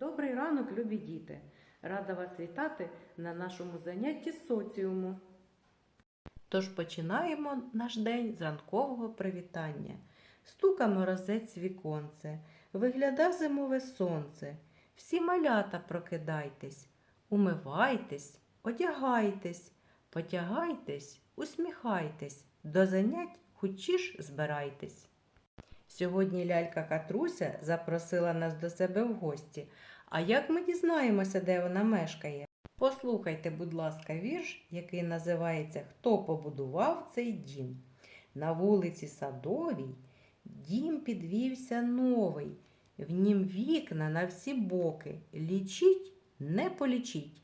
Добрий ранок, любі діти! Рада вас вітати на нашому занятті соціуму. Тож починаємо наш день з ранкового привітання. Стука морозець віконце, вигляда зимове сонце. Всі малята прокидайтесь, умивайтесь, одягайтесь, потягайтесь, усміхайтесь, до занять хучіш збирайтесь. Сьогодні лялька Катруся запросила нас до себе в гості. А як ми дізнаємося, де вона мешкає? Послухайте, будь ласка, вірш, який називається Хто побудував цей дім? На вулиці Садовій дім підвівся новий, в нім вікна на всі боки. Лічіть, не полічіть.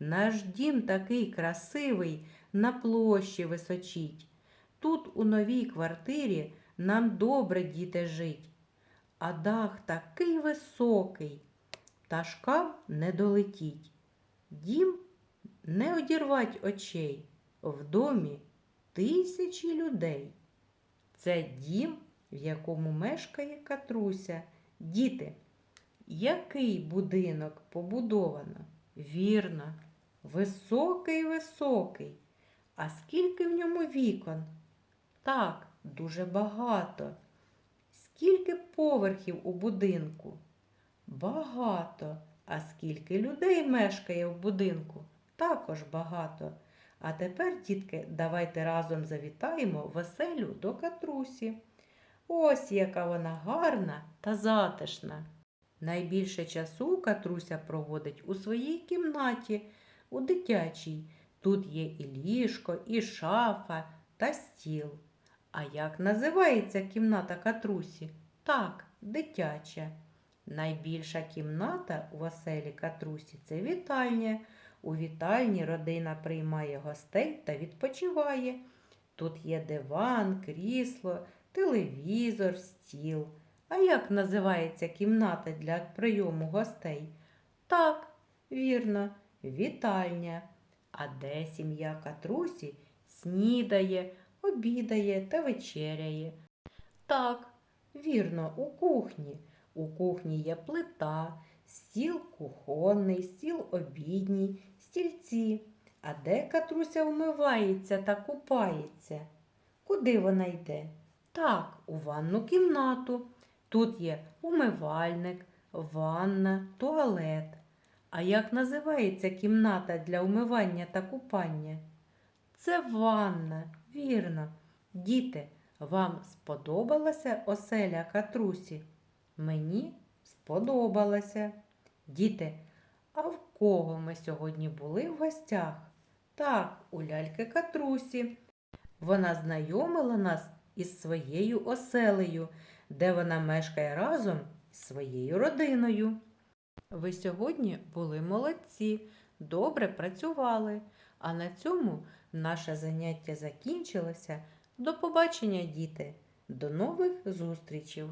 Наш дім такий красивий, на площі височить. Тут у новій квартирі нам добре, діти, жить. А дах такий високий, пташкам не долетіть. Дім не одірвать очей, в домі тисячі людей. Це дім, в якому мешкає Катруся. Діти, який будинок побудовано? Вірно, високий високий. А скільки в ньому вікон? Так, дуже багато. Скільки поверхів у будинку? Багато. А скільки людей мешкає в будинку? Також багато. А тепер, дітки, давайте разом завітаємо в оселю до Катрусі. Ось яка вона гарна та затишна. Найбільше часу Катруся проводить у своїй кімнаті, у дитячій. Тут є і ліжко, і шафа та стіл. А як називається кімната Катрусі? Так, дитяча. Найбільша кімната у оселі Катрусі це вітальня. У вітальні родина приймає гостей та відпочиває. Тут є диван, крісло, телевізор, стіл. А як називається кімната для прийому гостей? Так, вірно, вітальня. А де сім'я Катрусі снідає, обідає та вечеряє? Так, вірно, у кухні. У кухні є плита, стіл кухонний, стіл обідній, стільці. А де Катруся вмивається та купається? Куди вона йде? Так, у ванну кімнату. Тут є умивальник, ванна, туалет. А як називається кімната для умивання та купання? Це ванна, вірно. Діти, вам сподобалася оселя Катрусі? Мені сподобалося. Діти, а в кого ми сьогодні були в гостях? Так, у ляльки Катрусі. Вона знайомила нас із своєю оселею, де вона мешкає разом з своєю родиною. Ви сьогодні були молодці, добре працювали. А на цьому наше заняття закінчилося. До побачення, діти! До нових зустрічей!